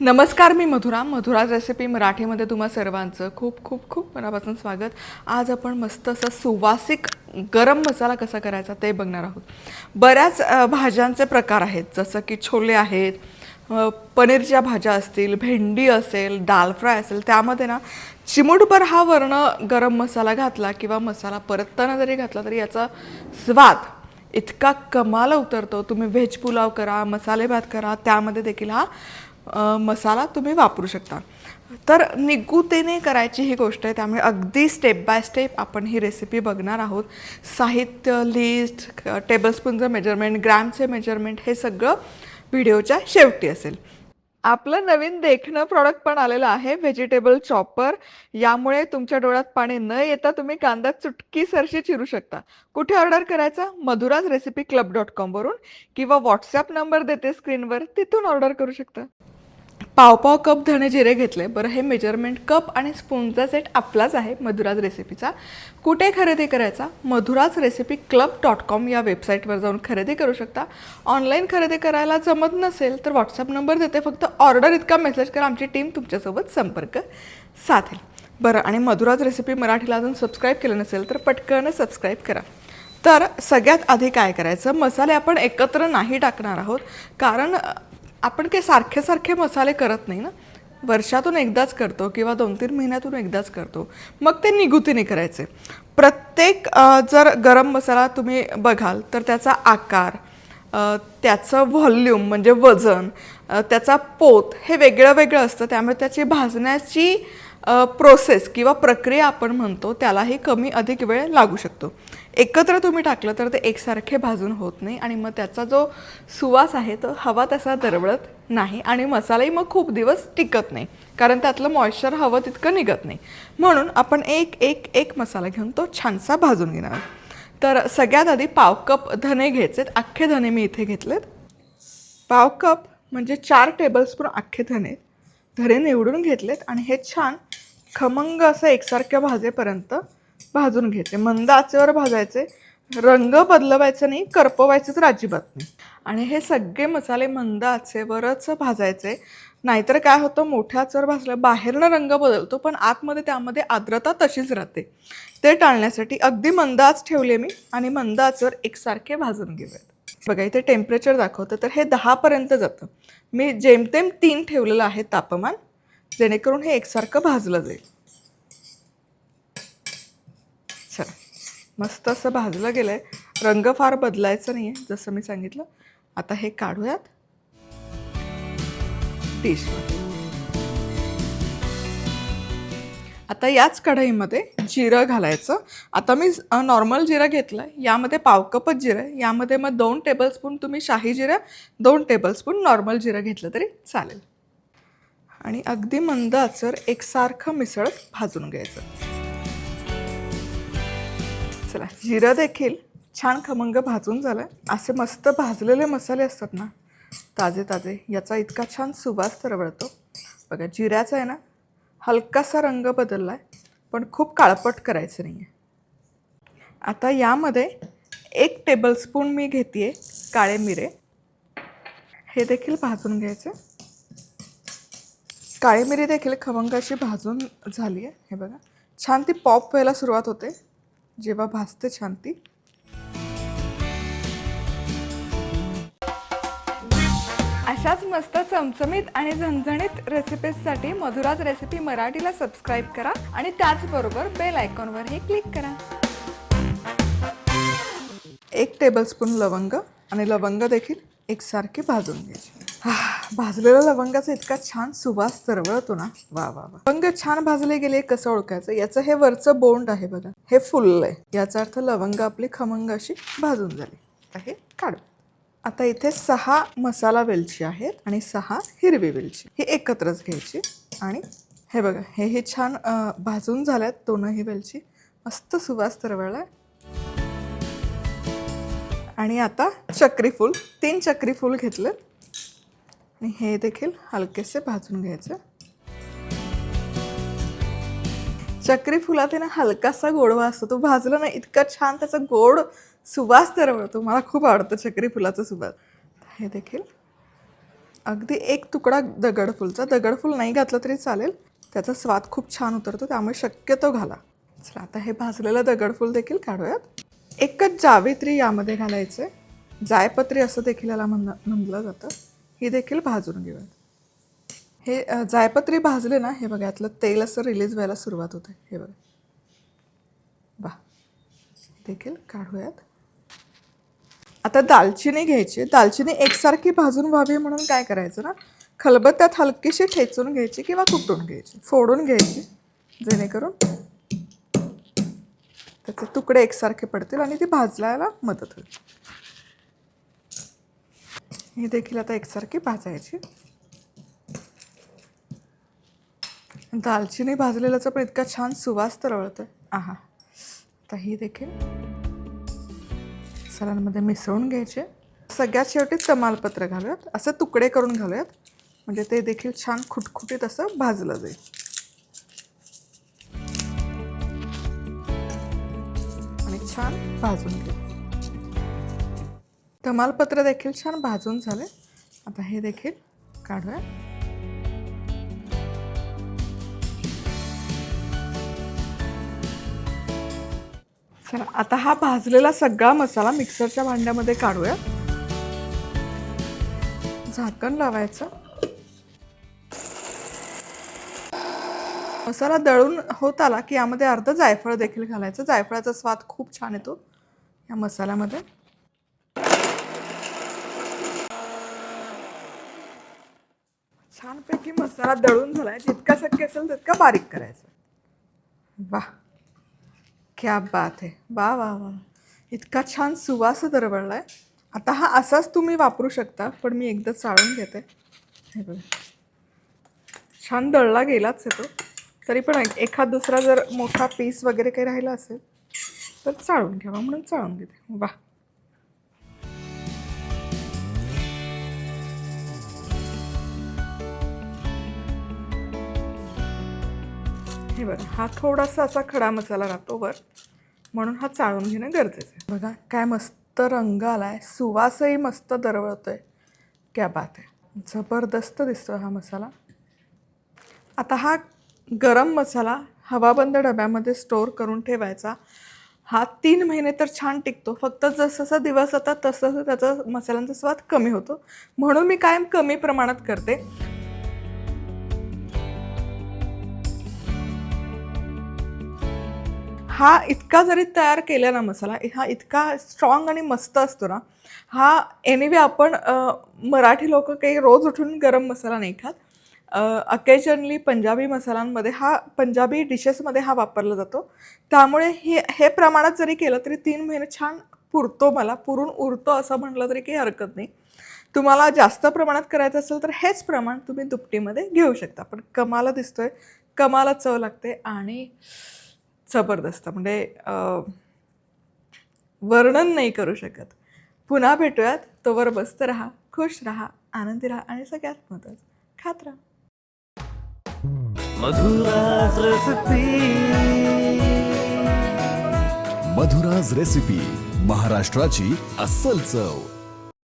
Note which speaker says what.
Speaker 1: नमस्कार मी मधुरा. मधुरा रेसिपी मराठीमध्ये तुम्हा सर्वांचं खूप खूप खूप मनापासून स्वागत. आज आपण मस्त असं सुवासिक गरम मसाला कसा करायचा ते बघणार आहोत. बऱ्याच भाज्यांचे प्रकार आहेत जसं की छोले आहेत पनीरच्या भाज्या असतील भेंडी असेल दाल फ्राय असेल त्यामध्ये ना चिमूटभर हा वर्ण गरम मसाला घातला किंवा मसाला परतताना जरी घातला तरी याचा स्वाद इतका कमाल उतरतो. तुम्ही व्हेज पुलाव करा मसाले भात करा त्यामध्ये देखील हा मसाला तुम्ही वापरू शकता. तर निगुतेने करायची ही गोष्ट आहे त्यामुळे अगदी स्टेप बाय स्टेप आपण ही रेसिपी बघणार आहोत. साहित्य लिस्ट टेबलस्पूनचं मेजरमेंट ग्रॅमचे मेजरमेंट हे सगळं व्हिडिओच्या शेवटी असेल. आपलं नवीन देखणं प्रॉडक्ट पण आलेलं आहे व्हेजिटेबल चॉपर यामुळे तुमच्या डोळ्यात पाणी न येता तुम्ही कांदा चुटकी सरशी चिरू शकता. कुठे ऑर्डर करायचा? मधुराज रेसिपी क्लब डॉट कॉमवरून किंवा व्हॉट्सॲप नंबर देते स्क्रीनवर तिथून ऑर्डर करू शकता. पाव पाव कप धणे जिरे घेतले. बरं हे मेजरमेंट कप आणि स्पूनचा सेट आपलाच आहे मधुराज रेसिपीचा कुठे खरेदी करायचा? Madhura's recipe club dot com या वेबसाईटवर जाऊन खरेदी करू शकता. ऑनलाईन खरेदी करायला जमत नसेल तर व्हॉट्सअप नंबर देते. फक्त ऑर्डर इतका मेसेज करा. आमची टीम तुमच्यासोबत संपर्क साधेल. बरं आणि मधुराज रेसिपी मराठीला अजून सबस्क्राईब केलं नसेल तर पटकन सबस्क्राईब करा. तर सगळ्यात आधी काय करायचं? मसाले आपण एकत्र नाही टाकणार आहोत. कारण आपण काही सारखे सारखे मसाले करत नाही ना. वर्षातून एकदाच करतो किंवा दोन तीन महिन्यातून एकदाच करतो. मग ते निगुतीने करायचे. प्रत्येक जर गरम मसाला तुम्ही बघाल तर त्याचा आकार त्याचं व्हॉल्यूम म्हणजे वजन त्याचा पोत हे वेगळं वेगळं असतं. त्यामुळे त्याची भाजण्याची प्रोसेस किंवा प्रक्रिया आपण म्हणतो त्यालाही कमी अधिक वेळ लागू शकतो. एकत्र तुम्ही टाकलं तर ते एकसारखे भाजून होत नाही आणि मग त्याचा जो सुवास आहे तो हवा तसा दरवळत नाही आणि मसालाही मग खूप दिवस टिकत नाही. कारण त्यातलं मॉइश्चर हवं तितकं निघत नाही. म्हणून आपण एक एक एक मसाला घेऊन तो छानसा भाजून घेणार. तर सगळ्यात आधी पाव कप धने घ्यायचेत. अख्खे धने मी इथे घेतलेत. पाव कप म्हणजे चार टेबलस्पून अख्खे धने. धने निवडून घेतलेत आणि हे छान खमंग असं एकसारख्या भाजेपर्यंत भाजून घ्यायचे. मंद आचेवर भाजायचे. रंग बदलवायचा नाही करपवायचं तर अजिबात नाही. आणि हे सगळे मसाले मंद आचेवरच भाजायचे. नाहीतर काय होतं मोठ्या आचेवर भाजलं बाहेरनं रंग बदलतो पण आतमध्ये त्यामध्ये आर्द्रता तशीच राहते. ते टाळण्यासाठी अगदी मंद आच ठेवले मी आणि मंद आचेवर एकसारखे भाजून घेऊयात. बघा इथे टेम्परेचर दाखवतं तर हे दहापर्यंत जातं. मी जेमतेम तीन ठेवलेलं आहे तापमान. जेणेकरून हे एकसारखं भाजलं जाईल. चला. मस्त असं भाजलं गेलं आहे रंग फार बदलायचं नाही आहे जसं मी सांगितलं. आता हे काढूयात. डिश आता याच कढईमध्ये जिरं घालायचं. आता मी नॉर्मल जिरं घेतलं यामध्ये पाव कपच जिरं. आहे. यामध्ये मग दोन टेबलस्पून तुम्ही शाही जिरं दोन टेबलस्पून नॉर्मल जिरं घेतलं तरी चालेल. आणि अगदी मंद आचर एकसारखं मिसळत भाजून घ्यायचं. चला जिरं देखील छान खमंग भाजून झालं. असे मस्त भाजलेले मसाले असतात ना ताजे ताजे याचा इतका छान सुवास तरवळतो बघा जिऱ्याचा आहे ना हलकासा रंग बदलला आहे पण खूप काळपट करायचं नाही आहे आता यामध्ये एक टेबलस्पून मी घेते काळे मिरे. हे देखील भाजून घ्यायचे. काळी मिरी देखील खमंग अशी भाजून झाली आहे. हे बघा. छान ती पॉप व्हायला सुरुवात होते. जेव्हा भाजते छान ती. अशाच मस्त चमचमीत आणि झणझणीत रेसिपीजसाठी मधुराज रेसिपी मराठीला सबस्क्राईब करा आणि त्याचबरोबर बेल आयकॉनवरही क्लिक करा. एक टेबलस्पून लवंग आणि लवंग देखील एकसारखे भाजून घ्यायचे. आह, भाजलेल्या लवंगाचा इतका छान सुवास तरवळतो ना. वा वा वा. लवंग छान भाजले गेले कसं ओळखायचं? याचं हे वरचं बोंड आहे बघा. हे फुललंय. याचा अर्थ लवंग आपली खमंग अशी भाजून झाली. आता हे काढू. आता इथे सहा मसाला वेलची आहेत आणि सहा हिरवी वेलची. ही एकत्रच घ्यायची. आणि हे बघा हे हे छान भाजून झाल्यात दोनही वेलची. मस्त सुवास तरवळला आणि आता चक्रीफूल तीन चक्रीफूल घेतलं आणि हे देखील हलकेसे भाजून घ्यायचे. चक्री फुलात आहे ना हलकासा गोडवा असतो. तो भाजला ना इतका छान त्याचा गोड सुवास दरवळतो. मला खूप आवडतं चक्री फुलाचा सुवास. हे देखील अगदी एक तुकडा दगडफूलचा दगडफूल नाही घातलं तरी चालेल. त्याचा स्वाद खूप छान उतरतो त्यामुळे शक्यतो घाला. चला आता हे भाजलेलं दगडफूल देखील काढूयात. एकच जावित्री यामध्ये घालायचे. जायपत्री असं देखील याला म्हण म्हणलं जातं. ही देखील भाजून घेऊयात हे जायपत्री भाजले ना हे बघा यातलं तेल असं रिलीज व्हायला सुरुवात होते. हे बघा. वा. देखील काढूयात. आता दालचिनी घ्यायची. दालचिनी एकसारखी भाजून व्हावी म्हणून काय करायचं ना? खलबत्त्यात हलकीशी ठेचून घ्यायची किंवा कुटून घ्यायची. फोडून घ्यायची. जेणेकरून त्याचे तुकडे एकसारखे पडतील आणि ती भाजलायला मदत होईल. ही देखील आता एकसारखी भाजायची. दालचिनी भाजलेल्याचा पण इतका छान सुवास तरवळतोय आहा. आता ही देखील सलांमध्ये मिसळून घ्यायचे. सगळ्यात शेवटी तमालपत्र घालूयात. असं तुकडे करून घालूयात. म्हणजे ते देखील छान खुटखुटीत असं भाजलं जाईल. आणि छान भाजून घेऊ तमालपत्र देखील छान भाजून झाले. आता हे देखील काढूया. चला आता हा भाजलेला सगळा मसाला मिक्सरच्या भांड्यामध्ये काढूया. झाकण लावायचं. मसाला दळून होत आला की यामध्ये अर्ध जायफळ देखील घालायचं. जायफळाचा स्वाद खूप छान येतो या मसाल्यामध्ये. छानपैकी मसाला दळून झाला आहे जितका शक्य असेल तितका बारीक करायचा. वा क्या बात आहे. वा वा वा. इतका छान सुवास दरवळला आहे आता हा असाच तुम्ही वापरू शकता पण मी एकदा चाळून घेते. हे बघा. छान दळला गेलाच आहे तो. तरी पण एखाद दुसरा जर मोठा पीस वगैरे काही राहिला असेल तर चाळून घ्यावा म्हणून चाळून घेते. वा हे बघा हा थोडासा असा खडा मसाला राहतो वर. म्हणून हा चाळून घेणं गरजेचं आहे. बघा काय मस्त रंग आला आहे सुवासही मस्त दरवळतोय. क्या बात आहे. जबरदस्त दिसतो हा मसाला. आता हा गरम मसाला हवाबंद डब्यामध्ये स्टोअर करून ठेवायचा. हा तीन महिने तर छान टिकतो. फक्त जसजसा दिवस जातात तसं त्याचा मसाल्यांचा स्वाद कमी होतो. म्हणून मी कायम कमी प्रमाणात करते. हा इतका जरी तयार केला ना मसाला हा इतका स्ट्रॉंग आणि मस्त असतो ना हा एनिवे आपण मराठी लोक काही रोज उठून गरम मसाला नाही खात. अकेजनली पंजाबी मसाल्यांमध्ये हा पंजाबी डिशेसमध्ये हा वापरला जातो. त्यामुळे हे हे प्रमाणात जरी केलं तरी तीन महिने छान पुरतो मला पुरून उरतो असं म्हटलं तरी काही हरकत नाही. तुम्हाला जास्त प्रमाणात करायचं असेल तर हेच प्रमाण तुम्ही दुपटीमध्ये घेऊ शकता. पण कमाला दिसतोय कमाला चव लागते आणि जबरदस्त. म्हणजे अं, वर्णन नाही करू शकत. पुन्हा भेटूयात. तोवर बसत राहा खुश राहा आनंदी राहा आणि सगळ्यात महत्त्वाचं खात राहा.
Speaker 2: मधुराज रसती
Speaker 3: मधुराज रेसिपी महाराष्ट्राची अस्सल चव.